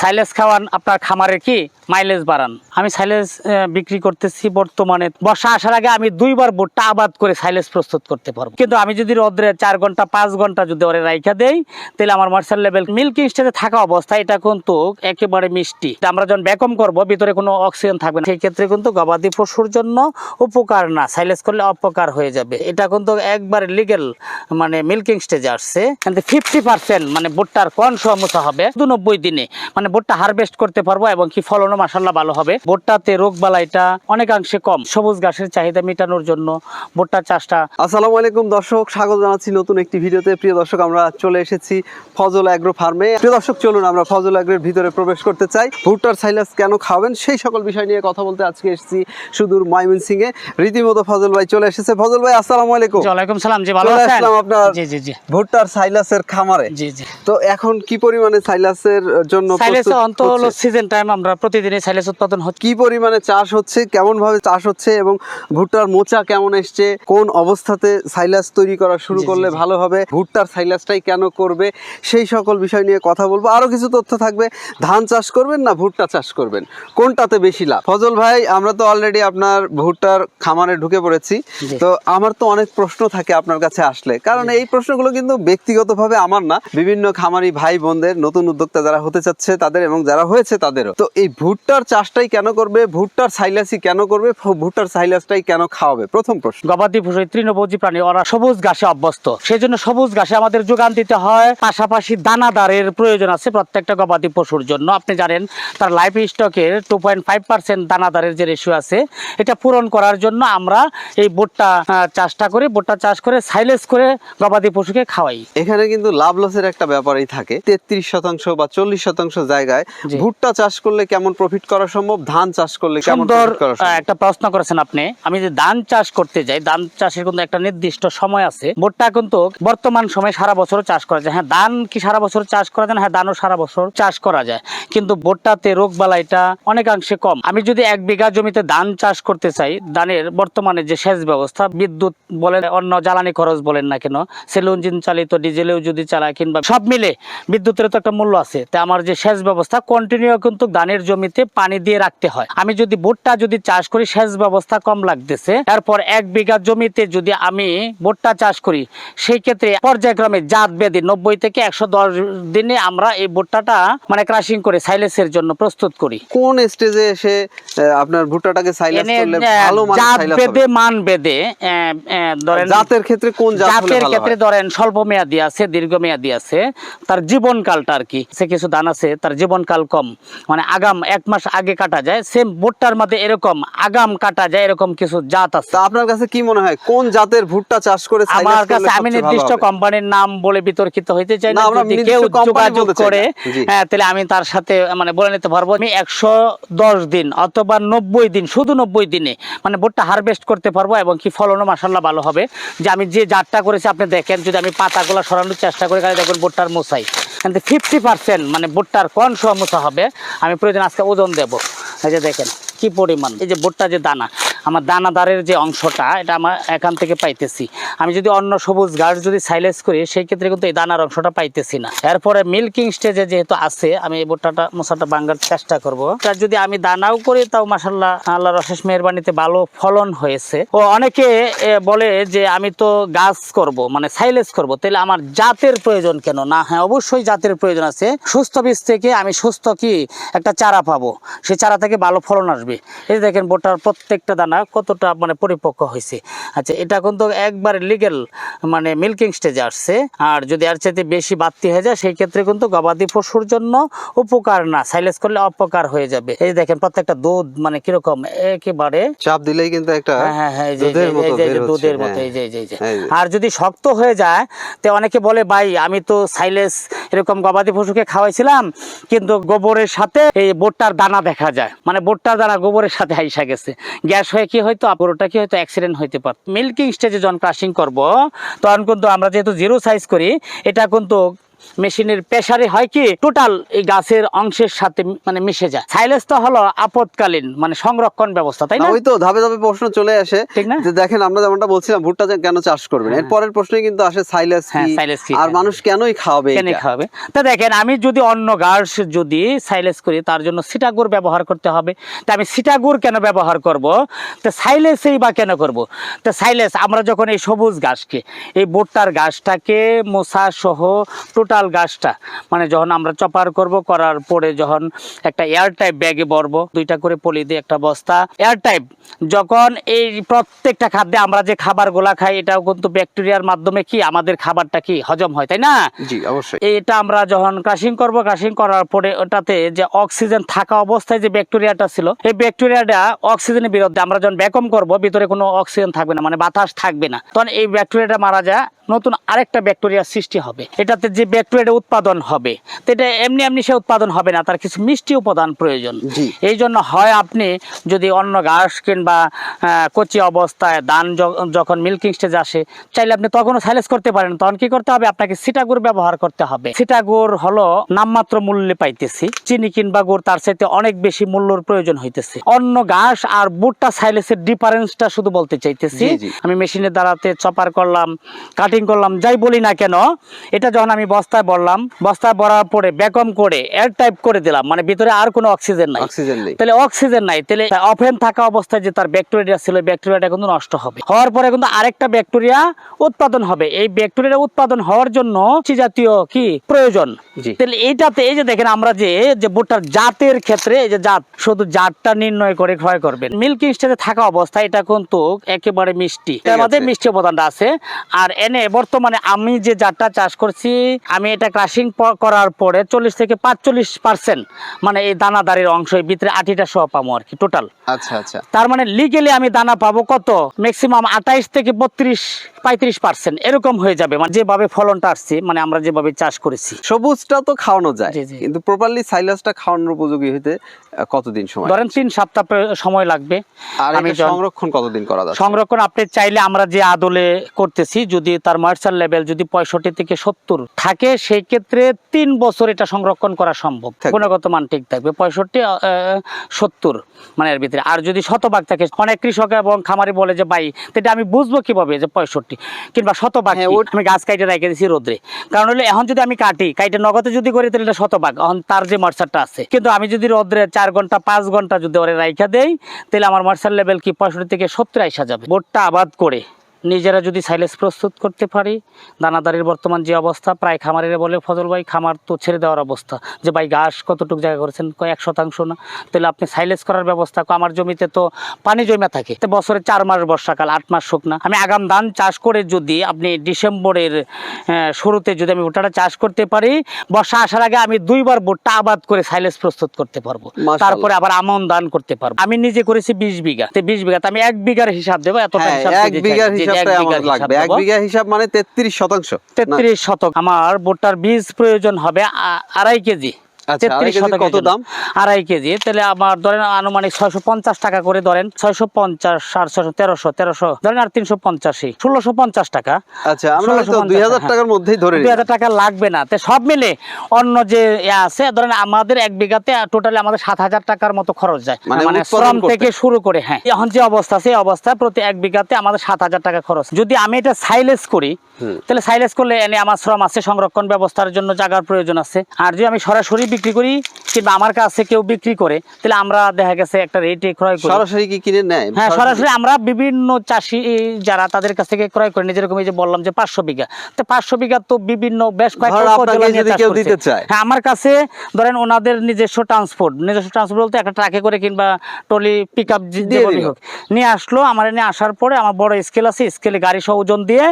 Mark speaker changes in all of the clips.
Speaker 1: Silage খাওয়ান আপনার খামারের কি? মাইলেজ বাড়ান। আমি সাইলেজ বিক্রি করতেছি বর্তমানে। বর্ষা আসার আগে আমি দুইবার ভুট্টা আবাদ করে সাইলেজ প্রস্তুত করতে পারব। কিন্তু আমি যদি রোদ্রে চার ঘণ্টা, পাঁচ ঘণ্টা যদি ওরে রাইখা দেই, তাহলে আমার মার্শাল লেভেল মিল্কিং স্টেজে থাকা অবস্থা এটা কিন্তু একেবারে মিষ্টি। আমরা যখন ব্যাকম করব, ভিতরে কোনো অক্সিজেন থাকবে না। সেই ক্ষেত্রে কিন্তু গবাদি পশুর জন্য উপকার না। সাইলেজ করলে অপকার হয়ে যাবে। এটা কিন্তু একবার লিগেল মানে মিল্কিং স্টেজে আসছে। ফিফটি পার্সেন্ট মানে ভুট্টার কোন সমস্যা হবে। দু নব্বই দিনে। মানে ভুট্টা হারভেস্ট করতে পারব এবং কি ফলনও মাসাল্লাহ ভালো হবে। ভুট্টাতে রোগ বালাইটা অনেকাংশে কম। সবুজ ঘাসের চাহিদা মেটানোর জন্য ভুট্টা চাষটা
Speaker 2: আসসালামু আলাইকুম দর্শক স্বাগত জানাচ্ছি নতুন একটি ভিডিওতে। প্রিয় দর্শক আমরা চলে এসেছি ফজল অ্যাগ্রো ফার্মে প্রিয় দর্শক চলুন আমরা ফজল অ্যাগ্রোর ভিতরে প্রবেশ করতে চাই। ভুট্টার সাইলাস কেন খাবেন? সেই সকল বিষয় নিয়ে কথা বলতে আজকে এসেছি সুদূর ময়মনসিং এ রীতিমতো ফজল ভাই চলে এসেছে। ফজল ভাই আসসালামু আলাইকুম।
Speaker 1: ওয়ালাইকুম সালাম জি ভালো আছেন?
Speaker 2: আপনার
Speaker 1: জি জি জি।
Speaker 2: ভুট্টার সাইলাসের খামারে।
Speaker 1: জি জি।
Speaker 2: তো এখন কি পরিমাণে সাইলাসের জন্য
Speaker 1: সাইলেস
Speaker 2: প্রস্তুত
Speaker 1: অন্ত সিজন টাইম আমরা প্রতিদিনই সাইলেস উৎপাদন হচ্ছে।
Speaker 2: কি পরিমাণে চাষ হচ্ছে কেমন ভাবে চাষ হচ্ছে এবং ভুট্টার মোচা কেমন এসছে কোন অবস্থাতে সাইলাস তৈরি করা শুরু করলে ভালো হবে ভুট্টার সাইলাসটাই কেন করবে সেই সকল বিষয় নিয়ে কথা বলব। আরও কিছু তথ্য থাকবে ধান চাষ করবেন না ভুট্টা চাষ করবেন? কোনটাতে বেশি লাভ? ফজল ভাই আমরা তো অলরেডি আপনার ভুট্টার খামারে ঢুকে পড়েছি তো আমার তো অনেক প্রশ্ন থাকে আপনার কাছে আসলে। কারণ এই প্রশ্নগুলো কিন্তু ব্যক্তিগতভাবে আমার না। বিভিন্ন খামারি ভাই বোনদের নতুন উদ্যোক্তা যারা হতে চাচ্ছে তাদের এবং যারা হয়েছে তাদেরও। তো এই ভুট্টার চাষটাই কেন করবে? ভুট্টার সাইলাসই কেন করবে? ভুট্টার সাইলাসটাই কেন খাওয়াবে? প্রথম প্রশ্ন।
Speaker 1: গবাদি পশু তৃণভোজী প্রাণী ওরা সবুজ ঘাসে অভ্যস্ত। সেই জন্য সবুজ ঘাসে আমাদের যোগান দিতে হয়। পাশাপাশি দানাদারের প্রয়োজন আছে প্রত্যেকটা গবাদি পশুর জন্য। আপনি জানেন তার লাইফ স্টকের টু পয়েন্ট ফাইভ পার্সেন্ট দানাদারের যে রেশিও আছে এটা পূরণ করার জন্য আমরা এই ভুট্টা চাষটা করি। ভুট্টা চাষ করে সাইলেজ করে গবাদি পশুকে খাওয়াই।
Speaker 2: এখানে কিন্তু লাভ লসের একটা ব্যাপারই থাকে। তেত্রিশ শতাংশ বা চল্লিশ শতাংশ জায়গায়। ভুট্টা চাষ করলে কেমন প্রফিট করা সম্ভব? ধান চাষ করলে কেমন
Speaker 1: একটা প্রশ্ন করেছেন আপনি। আমি যে ধান চাষ করতে যাই ধান চাষের কিন্তু একটা নির্দিষ্ট সময় আছে। ভুট্টা কিন্তু বর্তমান সময়ে সারা বছর চাষ করা যায়। হ্যাঁ ধান কি সারা বছর চাষ করা যায় না? হ্যাঁ ধানও সারা বছর চাষ করা যায়। কিন্তু ভুট্টাতে রোগ বালাইটা অনেকাংশে কম। আমি যদি এক বিঘা জমিতে ধান চাষ করতে চাই ধানের বর্তমানে যে সেচ ব্যবস্থা বিদ্যুৎ বলেন অন্য জ্বালানি খরচ বলেন না কেন সেল ইঞ্জিন চালিত ডিজেলেও যদি চালায় কিংবা সব মিলে বিদ্যুতের তো একটা মূল্য আছে। তাই আমার যে সেচ ব্যবস্থা কন্টিনিউ কিন্তু ধানের জমিতে পানি দিয়ে রাখতে হয়। আমি যদি ভুট্টা যদি চাষ করি সেচ ব্যবস্থা কম লাগতেছে। তারপর এক বিঘা জমিতে যদি আমি ভুট্টা চাষ করি সেই ক্ষেত্রে পর্যায়ক্রমে জাত বেদি নব্বই থেকে একশো দশ দিনে আমরা এই ভুট্টাটা মানে ক্রাশিং করে সাইলেসের জন্য প্রস্তুত করি।
Speaker 2: কোন স্টেজে এসে আপনার ভুট্টাটাকে সাইলাস করলে ভালো
Speaker 1: জাত বেদে মান বেদে ধরেন
Speaker 2: জাতের ক্ষেত্রে কোন
Speaker 1: জাতের ক্ষেত্রে ধরেন স্বল্প মেয়াদি আছে দীর্ঘ মেয়াদি আছে তার জীবনকালটা আর কি সে কিছু ধান আছে তার জীবনকাল কম। মানে আগাম এক মাস আগে কাটা যায় সেম ভুট্টার মধ্যে এরকম আগাম কাটা যায় এরকম কিছু জাত আছে।
Speaker 2: আপনার কাছে কি মনে হয় কোন জাতের ভুট্টা চাষ করে
Speaker 1: আমার কাছে আমি নির্দিষ্ট কোম্পানির নাম বলে বিতর্কিত হইতে চাই
Speaker 2: না,
Speaker 1: যদি কেউ যোগাযোগ করে হ্যাঁ তাহলে আমি তার সাথে মানে বলে নিতে পারব আমি একশো দশ দিন অথবা নব্বই দিন শুধু নব্বই দিনে মানে ভুট্টা হারভেস্ট করতে পারব এবং কি ফলনও মাসাল্লাহ ভালো হবে। যে আমি যে জাতটা করেছি আপনি দেখেন যদি আমি পাতাগুলো সরানোর চেষ্টা করি তাহলে দেখবেন ভুট্টার মোসাই কিন্তু ফিফটি পার্সেন্ট মানে ভুট্টার কোন সমস্যা হবে? আমি প্রয়োজন আজকে ওজন দেবো। এই যে দেখেন কি পরিমাণ? এই যে ভুট্টা যে দানা, আমার দানাদারের যে অংশটা, এটা আমার এখান থেকে পাইতেছি। আমি যদি অন্য সবুজ ঘাস যদি সাইলেজ করি, সেই ক্ষেত্রে কিন্তু এই দানার অংশটা পাইতেছি না। এরপরে মিল্কিং স্টেজে যেহেতু আছে, আমি এই ভুট্টাটা মশাটা ভাঙার চেষ্টা করব। তার যদি আমি দানাও করি, তাও মাসাল্লাহ আল্লাহ রশেষ মেহরবানিতে ভালো ফলন হয়েছে। ও অনেকে বলে যে আমি তো গাছ করব মানে সাইলেজ করব, তাহলে আমার জাতের প্রয়োজন কেন? না হ্যাঁ অবশ্যই জাতের প্রয়োজন আছে। সুস্থ বীজ থেকে আমি সুস্থ কি, একটা চারা পাবো। সেই চারা থেকে ভালো ফলন আসবে। এই যে দেখেন ভুট্টার প্রত্যেকটা দানা কতটা মানে পরিপক্ক হয়েছে আচ্ছা এটা কিন্তু একবার লিগেল মানে মিল্কিং স্টেজে আসছে আর যদি আর চাইতে বেশি বাড়তি হয়ে যায় সেই ক্ষেত্রে কিন্তু গবাদি পশুর জন্য উপকার না সাইলেস করলে অপকার হয়ে যাবে এই দেখেন প্রত্যেকটা দুধ মানে কীরকম একেবারে
Speaker 2: চাপ দিলেই কিন্তু একটা
Speaker 1: হ্যাঁ, হ্যাঁ, হ্যাঁ, এই
Speaker 2: দুধের মতো
Speaker 1: এই যে- এই
Speaker 2: হ্যাঁ।
Speaker 1: এই এই এই।
Speaker 2: এই।
Speaker 1: আর যদি শক্ত হয়ে যায় তো অনেকে বলে ভাই আমি তো সাইলেস এরকম গবাদি পশুকে খাওয়াইছিলাম, কিন্তু গোবরের সাথে এই বোটটার দানা দেখা যায়। মানে বোটটার দানা গোবরের সাথে হাইসা গেছে। গ্যাস হয়ে কি হয়তো গরুটা কি হয়তো অ্যাক্সিডেন্ট হইতে পারে মিল্কিং স্টেজে যখন ক্রাশিং করব, তখন কিন্তু আমরা যেহেতু জিরো সাইজ করি, এটা কিন্তু মেশিনের প্রেসারে হয় কি? টোটাল এই গাছের অংশের সাথে মানে মিশে যায়। সাইলেজ তো হলো আপদকালীন মানে সংরক্ষণ ব্যবস্থা তাই না?
Speaker 2: ওই তো ধাপে ধাপে প্রশ্ন চলে আসে।
Speaker 1: ঠিক না?
Speaker 2: যে দেখেন আমরা যেমনটা বলছিলাম ভুট্টা কেন চাষ করবেন? এর পরের প্রশ্নই কিন্তু আসে সাইলেস
Speaker 1: হ্যাঁ, সাইলেজ
Speaker 2: আর
Speaker 1: হ্যাঁ।
Speaker 2: মানুষ কেনই খাওয়াবে
Speaker 1: কেনে? খাওয়াবে? তা দেখেন আমি যদি অন্য ঘাস যদি সাইলেজ করি তার জন্য সিটাগুর ব্যবহার করতে হবে। তা আমি সিটাগুর কেন ব্যবহার করব? তো সাইলেসেই বা কেন করব? তো সাইলেস আমরা যখন এই সবুজ ঘাসকে এই ভুট্টার গাছটাকে মোসা সহ টোটাল ঘাসটা মানে যখন আমরা চপার করব করার পরে যখন একটা এয়ার টাইপ ব্যাগে ভরবো দুইটা করে পলি দিয়ে একটা বস্তা এয়ার টাইপ যখন এই প্রত্যেকটা খাদ্যে আমরা যে খাবারগুলা খাই এটাও কিন্তু ব্যাকটেরিয়ার মাধ্যমে কি আমাদের খাবারটা কি হজম হয় তাই না?
Speaker 2: জি অবশ্যই।
Speaker 1: এটা আমরা যখন ক্রাশিং করব ক্রাশিং করার পরে ওটাতে যে অক্সিজেন থাকা অবস্থায় যে ব্যাকটেরিয়াটা ছিল এই ব্যাকটেরিয়াটা অক্সিজেনের বিরুদ্ধে আমরা যখন ব্যাকম করব ভিতরে কোনো অক্সিজেন থাকবে না মানে বাতাস থাকবে না। তখন এই ব্যাকটেরিয়াটা মারা যায় নতুন আরেকটা ব্যাকটেরিয়া সৃষ্টি হবে। এটাতে যে ব্যাকটেরিয়াটা উৎপাদন হবে তো এটা এমনি এমনি সে উৎপাদন হবে না তার কিছু মিষ্টি উপাদান প্রয়োজন। এই জন্য হয় আপনি যদি অন্য ঘাস কিংবা কচি অবস্থায় ধান যখন মিল্কিং স্টেজ আসে চাইলে আপনি তখনও সাইলেস করতে পারেন। তখন কি করতে হবে? আপনাকে সিটাগুড় ব্যবহার করতে হবে। সিটাগুড় হলো নামমাত্র মূল্যে পাইতেছি। চিনি কিংবা গুড় তার সাথে অনেক বেশি মূল্যর প্রয়োজন হইতেছে। অন্য ঘাস আর বুটটা সাইলেসের ডিফারেন্সটা শুধু বলতে চাইতেছি। আমি মেশিনের দ্বারাতে চপার করলাম কাটিং করলাম যাই বলি না কেন এটা যখন আমি বস্তায় বললাম বস্তায় ভরার পরে ব্যাকম করে এয়ার টাইপ করে দিলাম মানে ভিতরে আর কোনো অক্সিজেন নাই।
Speaker 2: অক্সিজেন নেই।
Speaker 1: তাহলে অক্সিজেন নাই তাহলে ওপেন থাকা অবস্থায় যে তার ব্যাকটেরিয়া ছিল ব্যাকটেরিয়াটা কিন্তু নষ্ট হবে। হওয়ার পরে কিন্তু আরেকটা ব্যাকটেরিয়া উৎপাদন হবে। এই ব্যাকটেরিয়া উৎপাদন হওয়ার জন্য কি জাতীয় কি প্রয়োজন। তাহলে এইটাতে এই যে দেখেন আমরা যে যে ভুট্টার জাতের ক্ষেত্রে এই যে জাত শুধু জাতটা নির্ণয় করে ক্রয় করবেন। মিল্কিং স্টেজে থাকা অবস্থায় এটা কিন্তু একেবারে মিষ্টি। এর মধ্যে মিষ্টি উপাদানটা আছে আর এনে বর্তমানে আমি যে জাতটা চাষ করছি আমি এটা ক্রাশিং করার পরে চল্লিশ থেকে পাঁচচল্লিশ পার্সেন্ট মানে এই দানাদারের অংশ এই ভিতরে আটিটা সহ পাবো আর কি টোটাল
Speaker 2: আচ্ছা আচ্ছা।
Speaker 1: তার মানে লিগেলি আমি দানা পাবো কত? ম্যাক্সিমাম আঠাইশ থেকে বত্রিশ পঁয়ত্রিশ পার্সেন্ট এরকম হয়ে যাবে। মানে যেভাবে ফলনটা আসছে মানে আমরা যেভাবে চাষ করেছি।
Speaker 2: সবুজটা তো খাওয়ানো যায়। কিন্তু প্রপারলি সাইলাসটা খাওয়ানোর উপযোগী হইতে কতদিন সময়
Speaker 1: ধরেন তিন সপ্তাহ সময় লাগবে।
Speaker 2: আর
Speaker 1: আমি
Speaker 2: সংরক্ষণ কতদিন করা যাচ্ছে?
Speaker 1: সংরক্ষণ আপনি চাইলে আমরা যে আদলে করতেছি যদি তার ময়েশ্চার লেভেল যদি পঁয়ষট্টি থেকে সত্তর থাকে সেই ক্ষেত্রে তিন বছর এটা সংরক্ষণ করা সম্ভব। গুণগত মান ঠিক থাকবে। পঁয়ষট্টি সত্তর মানে এর ভিতরে। আর যদি শতভাগ থাকে অনেক কৃষক এবং খামারি বলে যে ভাই এটা আমি বুঝব কীভাবে যে পঁয়ষট্টি? কিংবা শতভাগ
Speaker 2: হ্যাঁ,
Speaker 1: আমি গাছ কাইটে রেখে দিছি রোদ্রে। কারণ হলে এখন যদি আমি কাটি কাইটে নগদে যদি করি তাহলে এটা শতভাগ। এখন তার যে মর্সারটা আছে। কিন্তু আমি যদি রোদ্রে চার ঘণ্টা পাঁচ ঘণ্টা যদি ওরে রাইখা দেই তাহলে আমার মর্সার লেভেল কি পঁয়ষট্টি থেকে সত্তর আইসা যাবে। বোটটা আবাদ করে। নিজেরা যদি সাইলেজ প্রস্তুত করতে পারি দানাদারির বর্তমান যে অবস্থা প্রায় খামারিরা বলে ফজল ভাই খামার তো ছেড়ে দেওয়ার অবস্থা। যে ভাই ঘাস কতটুকু জায়গা করেছেন কয় এক শতাংশ না? তাহলে আপনি সাইলেজ করার ব্যবস্থা আমার জমিতে তো পানি জমে থাকে। তো বছরে চার মাস বর্ষাকাল আট মাস শুকনা আমি আগাম ধান চাষ করে যদি আপনি ডিসেম্বরের শুরুতে যদি আমি ভুট্টাটা চাষ করতে পারি বর্ষা আসার আগে আমি দুইবার ভুট্টা আবাদ করে সাইলেজ প্রস্তুত করতে পারব। তারপরে আবার আমন দান করতে পারব। আমি নিজে করেছি বিশ বিঘা। তো বিশ বিঘাতে আমি এক বিঘার হিসাব দেবো এতটা
Speaker 2: হ্যাঁ
Speaker 1: হিসাব জি, এক
Speaker 2: হিসাবটাই
Speaker 1: বিঘার
Speaker 2: লাগবে। এক বিঘা হিসাব মানে তেত্রিশ শতাংশ।
Speaker 1: তেত্রিশ শতক। আমার ভুট্টার বীজ প্রয়োজন হবে আড়াই কেজি।
Speaker 2: আচ্ছা, আড়াই
Speaker 1: 33
Speaker 2: কেজি
Speaker 1: শতকের
Speaker 2: কত দাম?
Speaker 1: আড়াই কেজি। তাহলে আমার ধরেন আনুমানিক ছয়শো পঞ্চাশ টাকা করে ধরেন ছয়শো পঞ্চাশ আর ছয়শো তেরোশো তেরোশো ধরেন আর তিনশো পঞ্চাশি ষোলোশো পঞ্চাশ টাকা।
Speaker 2: আচ্ছা আমরা
Speaker 1: 1650
Speaker 2: হয়তো দুই হাজার। টাকার মধ্যেই ধরে
Speaker 1: দুই হাজার টাকা লাগবে না। তো সব মিলে অন্য যে ইয়ে আছে ধরেন আমাদের এক বিঘাতে টোটালি আমাদের সাত হাজার টাকার মতো খরচ যায়।
Speaker 2: মানে
Speaker 1: মানে শ্রম থেকে শুরু করে হ্যাঁ। এখন যে অবস্থা সেই অবস্থা প্রতি এক বিঘাতে আমাদের সাত হাজার টাকা খরচ। যদি আমি এটা সাইলেস করি তাহলে সাইলেস করলে এনে আমার শ্রম আছে সংরক্ষণ ব্যবস্থার জন্য জায়গার প্রয়োজন আছে। আর যদি আমি সরাসরি বিক্রি করি কিংবা আমার কাছে কেউ বিক্রি করে তাহলে আমরা দেখা গেছে একটা রেটে ক্রয় করি।
Speaker 2: সরাসরি কি কিনে নেয়?
Speaker 1: হ্যাঁ সরাসরি আমরা বিভিন্ন চাষি যারা তাদের কাছ থেকে ক্রয় করে যেরকম এই যে বললাম যে পাঁচশো বিঘা। তো পাঁচশো বিঘা তো বিভিন্ন বেশ কয়েকটা নিয়ে। হ্যাঁ আমার কাছে ধরেন ওনাদের নিজস্ব ট্রান্সপোর্ট নিজস্ব ট্রান্সপোর্ট বলতে একটা ট্রাকে করে কিংবা টলি পিক আপ হোক নিয়ে আসলো আমার এনে আসার পরে আমার বড় স্কেল আছে স্কেলে গাড়ি সহ ওজন দিয়ে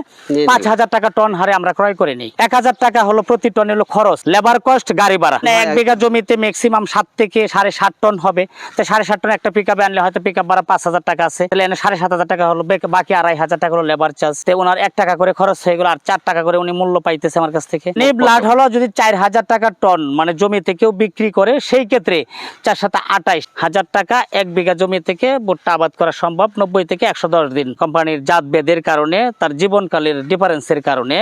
Speaker 1: পাঁচ হাজার টাকা টন হারে আমরা ক্রয় করে নিই। এক হাজার টাকা হলো প্রতি টন হলো খরচ লেবার কস্ট গাড়ি ভাড়া। মানে এক
Speaker 2: হ্যাঁ,
Speaker 1: বিঘা জমিতে ম্যাক্সিমাম সাত থেকে সাড়ে সাত টন হবে। তো সাড়ে সাত টন একটা পিক আনলে হয়তো পিক আপ ভাড়া পাঁচ হাজার টাকা আছে। তাহলে এনে সাড়ে সাত হাজার টাকা হলো বাকি আড়াই হাজার টাকা হলো লেবার চার্জ তো ওনার এক টাকা করে খরচ হয়ে গেল আর চার টাকা করে উনি মূল্য পাইতেছে আমার কাছ থেকে। এই ব্লাড হলো যদি চার হাজার টাকা টন মানে জমি থেকেও বিক্রি করে সেই ক্ষেত্রে চার সাথে আঠাইশ হাজার টাকা এক বিঘা জমি থেকে ভুট্টা আবাদ করা সম্ভব। নব্বই থেকে একশো দশ দিন। কোম্পানির জাত বেদের কারণে তার জীবনকালের ডিফারেন্সের কারণে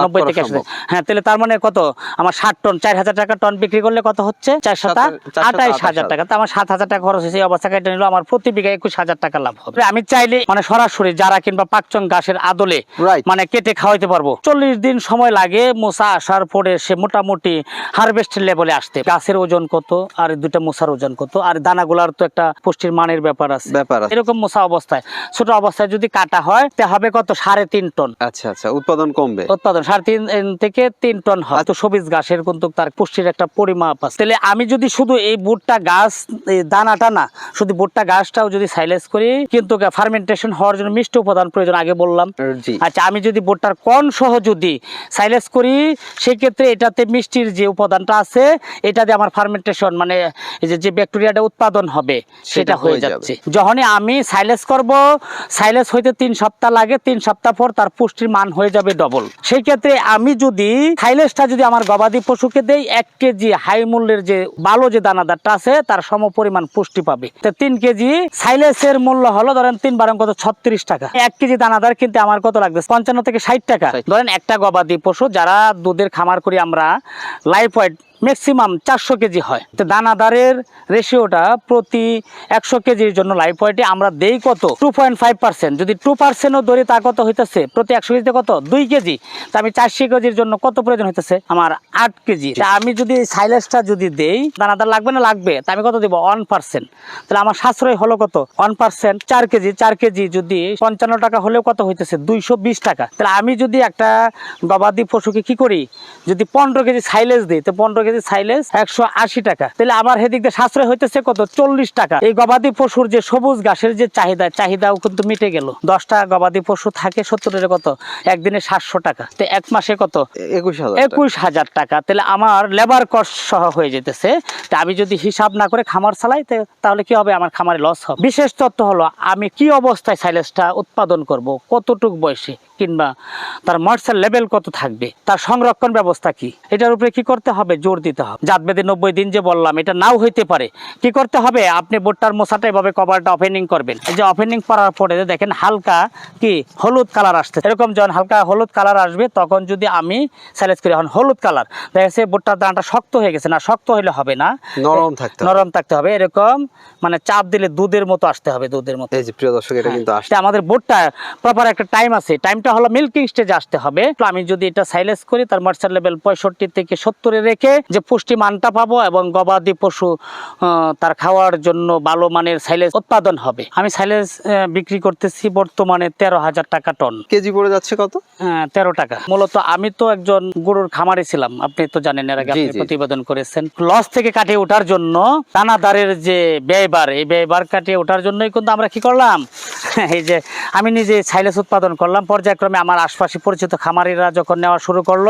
Speaker 1: নব্বই থেকে একশো হ্যাঁ তাহলে তার মানে কত? আমার ষাট টন চার হাজার টাকা টন বিক্রি করলে কত হচ্ছে? চার সাত
Speaker 2: সাত- চার সাত
Speaker 1: আঠাইশ হাজার টাকা। তো আমার সাত হাজার টাকা খরচ হয়েছে এই অবস্থা কেটে নিল আমার প্রতি বিঘা একুশ হাজার টাকা লাভ হবে। আমি চাইলে মানে সরাসরি যারা কিংবা পাকচং গাছের আদলে মানে কেটে খাওয়াইতে পারব। চল্লিশ দিন সময় লাগে মোসা আসার পরে সে মোটামুটি হারভেস্ট লেভেলে আসতে। গাছের ওজন কত আর দুইটা মোসার ওজন কত আর দানাগুলার তো একটা পুষ্টির মানের ব্যাপার আছে।
Speaker 2: ব্যাপার
Speaker 1: এরকম মোসা অবস্থায়। ছোট অবস্থায় যদি কাটা হয় তে হবে কত? সাড়ে তিন টন।
Speaker 2: আচ্ছা আচ্ছা উৎপাদন কমবে।
Speaker 1: উৎপাদন সাড়ে তিন থেকে তিন টন হয়। তো সবুজ ঘাসের কিন্তু তার পুষ্টির একটা পরিমাপ আছে। তাহলে আমি যদি শুধু এই ভুট্টা গাছ দানাটা না শুধু ভুট্টা গাছটাও যদি সাইলেজ করি কিন্তু ফার্মেন্টেশন হওয়ার জন্য মিষ্টি উপাদান প্রয়োজন আগে বললাম। আচ্ছা আমি যদি ভুট্টার কন সহ যদি সাইলেজ করি সেই ক্ষেত্রে এটাতে মিষ্টির যে উপাদানটা আছে এটা দিয়ে আমার ফার্মেন্টেশন মানে এই যে ব্যাকটেরিয়াটা উৎপাদন হবে
Speaker 2: সেটা হয়ে।
Speaker 1: যাচ্ছে। যখনই আমি সাইলেজ করব সাইলেজ হইতে তিন সপ্তাহ লাগে তিন সপ্তাহ পর তার পুষ্টির মান হয়ে যাবে ডবল সেই ক্ষেত্রে আমি যদি সাইলেজটা যদি আমার গবাদি পশুকে দেই এক কেজি হাই মূল্যের যে ভালো যে দানাদারটা আছে তার সম পরিমাণ পুষ্টি পাবে। তো তিন কেজি সাইলেসের মূল্য হলো ধরেন তিন বারং কত ছত্রিশ টাকা। এক কেজি দানাদার কিনতে আমার কত লাগবে? পঞ্চান্ন থেকে ষাট টাকা। ধরেন একটা গবাদি পশু যারা দুধের খামার করি আমরা লাইফ ওয়েট ম্যাক্সিমাম চারশো কেজি হয়। তো দানাদারের রেশিওটা প্রতি একশো কেজির জন্য লাইফ ওয়েটে আমরা দেই কত? টু পয়েন্ট ফাইভ পার্সেন্ট যদি টু পার্সেন্টও ধরি, তা কত হইতেছে? প্রতি একশো কেজিতে কত? দুই কেজি। তা আমি চারশো কেজির জন্য কত প্রয়োজন হইতেছে? আমার আট কেজি। তা আমি যদি সাইলেসটা যদি দেই, দানাদার লাগবে না লাগবে? তা আমি কত দিব? ওয়ান পার্সেন্ট তাহলে আমার সাশ্রয় হলো কত? ওয়ান পার্সেন্ট চার কেজি। চার কেজি যদি পঞ্চান্ন টাকা হলেও কত হইতেছে? দুইশো বিশ টাকা। তাহলে আমি যদি একটা গবাদি পশুকে কি করি? যদি পনেরো কেজি সাইলেজ দিই, তো পনেরো কেজি সাইলেজ একশো আশি টাকা। তাহলে আমার সেদিক দিয়ে সাশ্রয় হইতেছে কত? চল্লিশ টাকা। এই গবাদি পশুর যে সবুজ ঘাসের যে চাহিদা চাহিদাও কিন্তু মিটে গেল। দশটা গবাদি পশু থাকে সত্তরের কত? একদিনে সাতশো টাকা। তো এক মাসে কত?
Speaker 2: একুশ হাজার
Speaker 1: একুশ হাজার টাকা। তাহলে আমার লেবার কস্ট সহ হয়ে যেতেছে। তা আমি যদি হিসাব না করে খামার চালাই তাহলে কি হবে? আমার খামারে লস হবে। বিশেষ তথ্য হলো আমি কি অবস্থায় সাইলেসটা উৎপাদন করব? কতটুক বয়সে? কিংবা তার ময়েশ্চার লেভেল কত থাকবে? তার সংরক্ষণ ব্যবস্থা কি? এটার উপরে কি করতে হবে? জোর দিতে হবে। জাত বেঁধে নব্বই দিন যে বললাম এটা নাও হইতে পারে। কি করতে হবে? আপনি বোটটার মশাটা এভাবে কভারটা ওপেনিং করবেন। এই যে ওপেনিং করার পরে দেখেন হালকা কি হলুদ কালার আসছে। এরকম যখন হালকা হলুদ কালার আসবে তখন যদি আমি স্যালেজ করি এখন হলুদ কালার দেখা যাচ্ছে বোটটার দানাটা শক্ত হয়ে গেছে না শক্ত হলে হবে না।
Speaker 2: নরম থাকতে।
Speaker 1: নরম থাকতে হবে। এরকম মানে চাপ দিলে দুধের মতো আসতে হবে দুধের মতো।
Speaker 2: এই যে প্রিয় দর্শক এটা কিন্তু আসছে।
Speaker 1: আমাদের বোর্ডটা প্রপার একটা টাইম আছে। টাইমটা হলো মিল্কিং স্টেজে আসতে হবে। তো আমি যদি এটা সাইলেস করি তার মার্চার লেভেল পঁয়ষট্টি থেকে সত্তরে রেখে যে পুষ্টি মানটা পাবো এবং গবাদি পশু তার খাওয়ার জন্য ভালো মানের সাইলেস উৎপাদন হবে। আমি সাইলেস বিক্রি করতেছি বর্তমানে তেরো হাজার টাকা টন।
Speaker 2: কেজি পড়ে যাচ্ছে কত?
Speaker 1: হ্যাঁ, তেরো টাকা। মূলত আমি তো একজন গরুর খামারে ছিলাম আপনি তো জানেন এর আগে আপনি প্রতিবেদন করেছেন। লস থেকে কাটিয়ে ওঠার জন্য দানাদারের যে ব্যয়বার এই ব্যয়বার কাটিয়ে ওঠার জন্যই কিন্তু আমরা কি করলাম? এই যে আমি নিজে সাইলেস উৎপাদন করলাম পর্যায়ক্রমে আমার আশপাশে পরিচিত খামারিরা যখন নেওয়া শুরু করল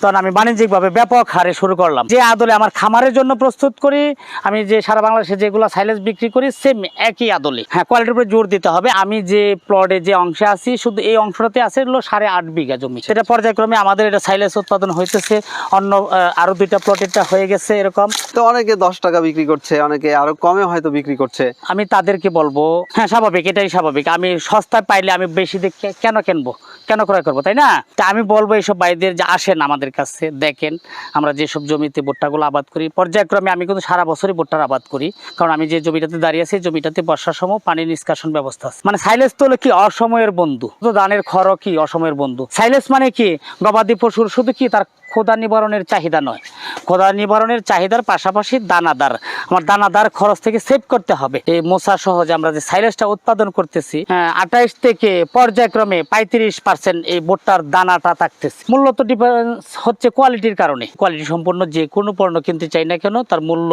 Speaker 1: তখন আমি বাণিজ্যিকভাবে ব্যাপক হারে শুরু করলাম। যে আদলে আমার খামারের জন্য প্রস্তুত করি আমি যে সারা বাংলাদেশে যেগুলো সাইলেস বিক্রি করি সেম একই আদলে। হ্যাঁ কোয়ালিটির উপরে জোর দিতে হবে। আমি যে প্লটে যে অংশে আছি শুধু এই অংশটাতে আছে হলো সাড়ে আট বিঘা জমি। সেটা পর্যায়ক্রমে আমাদের এটা সাইলেস উৎপাদন হইতেছে। অন্য আরও দুইটা প্লটেরটা হয়ে গেছে এরকম।
Speaker 2: তো অনেকে দশ টাকা বিক্রি করছে অনেকে আরও কমে হয়তো বিক্রি করছে।
Speaker 1: আমি তাদেরকে বলব হ্যাঁ স্বাভাবিক এটাই স্বাভাবিক। আমি সস্তায় পাইলে আমি বেশি কে- কেন কিনবো? কেন ক্রয় করব তাই না? তা আমি বলব এইসব বাইদের যে আসেন আমাদের কাছে দেখেন আমরা যেসব জমিতে ভুট্টাগুলো আবাদ করি। পর্যায়ক্রমে আমি কিন্তু সারা বছরই ভুট্টার আবাদ করি। কারণ আমি যে জমিটাতে দাঁড়িয়ে আছি জমিটাতে বর্ষার সময় পানি নিষ্কাশন ব্যবস্থা আছে। মানে সাইলেস তো হলো কি? অসময়ের বন্ধু। তো ধানের খড় কি? অসময়ের বন্ধু। সাইলেস মানে কি? গবাদি পশুর শুধু কি? তার ক্ষুধা নিবারণের চাহিদা নয়। খোদা নিবারণের চাহিদার পাশাপাশি দানাদার। আমার দানাদার খরচ থেকে সেভ করতে হবে। এই মোসা সহজে আমরা যে সাইলেসটা উৎপাদন করতেছি আঠাইশ থেকে পর্যায়ক্রমে পঁয়ত্রিশ পার্সেন্ট এই ভুট্টার দানাটা থাকতেছে। মূলত ডিফারেন্স হচ্ছে কোয়ালিটির কারণে। কোয়ালিটি সম্পূর্ণ যে কোনো পণ্য কিনতে চাই না কেন, তার মূল্য,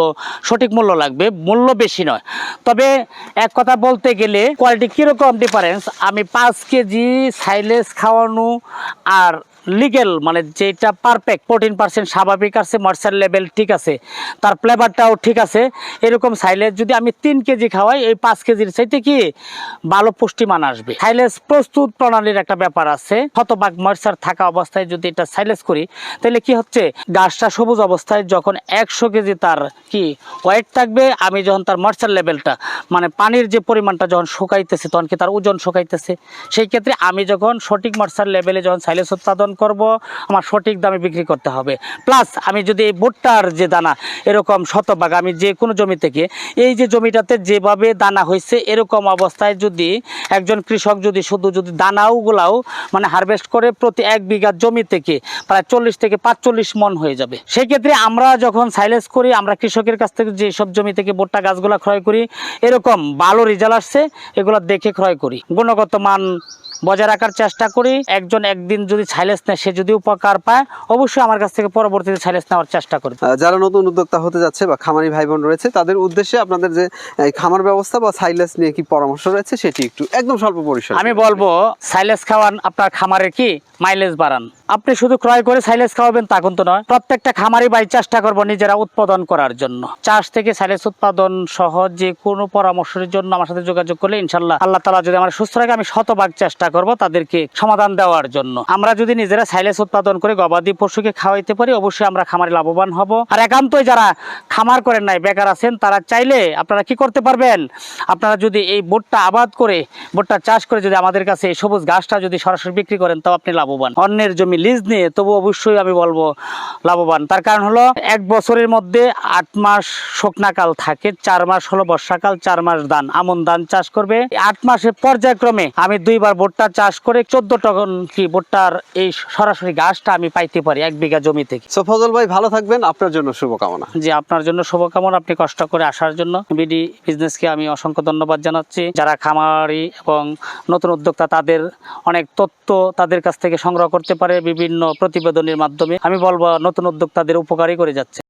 Speaker 1: সঠিক মূল্য লাগবে, মূল্য বেশি নয়। তবে এক কথা বলতে গেলে কোয়ালিটি কীরকম ডিফারেন্স আমি পাঁচ কেজি সাইলেস খাওয়ানো আর লিগেল মানে যেটা পারফেক্ট ফোরটিন পার্সেন্ট স্বাভাবিক আছে ময়শ্চার লেভেল ঠিক আছে, তার ফ্লেভারটাও ঠিক আছে, এরকম সাইলেজ যদি আমি তিন কেজি খাওয়াই, এই পাঁচ কেজির চাইতে কি ভালো পুষ্টিমান আসবে। সাইলেজ প্রস্তুত প্রণালীর একটা ব্যাপার আছে শতভাগ ময়শ্চার থাকা অবস্থায় যদি এটা সাইলেজ করি, তাহলে কি হচ্ছে, গাছটা সবুজ অবস্থায় যখন একশো কেজি তার কি ওয়েট থাকবে, আমি যখন তার ময়শ্চার লেভেলটা মানে পানির যে পরিমাণটা যখন শুকাইতেছে, তখন কি তার ওজন শুকাইতেছে, সেই ক্ষেত্রে আমি যখন সঠিক ময়শ্চার লেভেলে যখন সাইলেজ উৎপাদন করব, আমার সঠিক দামে বিক্রি করতে হবে। প্লাস আমি যদি এই ভুট্টার যে দানা, এরকম শতভাগ, আমি যে কোনো জমি থেকে, এই যে জমিটাতে যেভাবে দানা হয়েছে, এরকম অবস্থায় যদি একজন কৃষক যদি শুধু যদি দানাওগুলাও মানে হারভেস্ট করে প্রতি এক বিঘা জমি থেকে প্রায় চল্লিশ থেকে পাঁচচল্লিশ মন হয়ে যাবে। সেক্ষেত্রে আমরা যখন সাইলেজ করি, আমরা কৃষকের কাছ থেকে যে সব জমি থেকে ভুট্টা গাছগুলো ক্রয় করি, এরকম ভালো রেজাল্ট আসছে, এগুলো দেখে ক্রয় করি। গুণগত মান বজায় রাখার চেষ্টা করি। একজন একদিন যদি সাইলেজ নেয় সে যদি উপকার পায় অবশ্যই আমার কাছ থেকে পরবর্তীতে সাইলেস নেওয়ার চেষ্টা করি।
Speaker 2: যারা নতুন উদ্যোক্তা হতে যাচ্ছে বা খামারি ভাই বোন রয়েছে তাদের উদ্দেশ্যে আপনাদের যে খামার ব্যবস্থা বা সাইলেস নিয়ে কি পরামর্শ রয়েছে সেটি একটু একদম স্বল্প পরিসর।
Speaker 1: আমি বলব সাইলেজ খাওয়ান আপনার খামারে কি? মাইলেজ বাড়ান। আপনি শুধু ক্রয় করে সাইলেজ খাওয়াবেন তা কিন্তু নয়, প্রত্যেকটা খামারি ভাই চেষ্টা করব নিজেরা উৎপাদন করার জন্য। চাষ থেকে সাইলেজ উৎপাদন সহ যে কোনো পরামর্শের জন্য আমার সাথে যোগাযোগ করলে ইনশাল্লাহ আল্লাহ তালা যদি আমার সুস্থ রাখে, আমি শতভাগ চেষ্টা করব তাদেরকে সমাধান দেওয়ার জন্য। আমরা যদি নিজেরা সাইলেজ উৎপাদন করে গবাদি পশুকে খাওয়াইতে পারি, অবশ্যই আমরা খামারে লাভবান হব। আর একান্তই যারা খামার করেন নাই, বেকার আছেন, তারা চাইলে আপনারা কি করতে পারবেন? আপনারা যদি এই বোটটা আবাদ করে, বোটটা চাষ করে যদি আমাদের কাছে এই সবুজ ঘাসটা যদি সরাসরি বিক্রি করেন, তাও আপনি লাভবান। অন্যের জমি লিজ নিয়ে তবু অবশ্যই আমি বলব লাভবান। তার কারণ হলো এক বছরের মধ্যে আট মাস শুকনাকাল থাকে চার মাস হলো বর্ষাকাল চার মাস ধান। আমন ধান চাষ করবে। আট মাসের পর্যায়ক্রমে আমি দুইবার ভুট্টা চাষ করে চোদ্দ টন কি ভুট্টার এই সরাসরি গাছটা আমি পাইতে পারি এক বিঘা জমি থেকে।
Speaker 2: সো ফজল ভাই ভালো থাকবেন। আপনার জন্য শুভকামনা।
Speaker 1: যে আপনার জন্য শুভকামনা। আপনি কষ্ট করে আসার জন্য বিডি বিজনেসকে আমি অসংখ্য ধন্যবাদ জানাচ্ছি। যারা খামারি এবং নতুন উদ্যোক্তা তাদের অনেক তথ্য তাদের কাছ থেকে সংগ্রহ করতে পারে। বিভিন্ন প্রতিবেদনের মাধ্যমে আমি বলব নতুন উদ্যোক্তাদের উপকারী করে যাচ্ছে।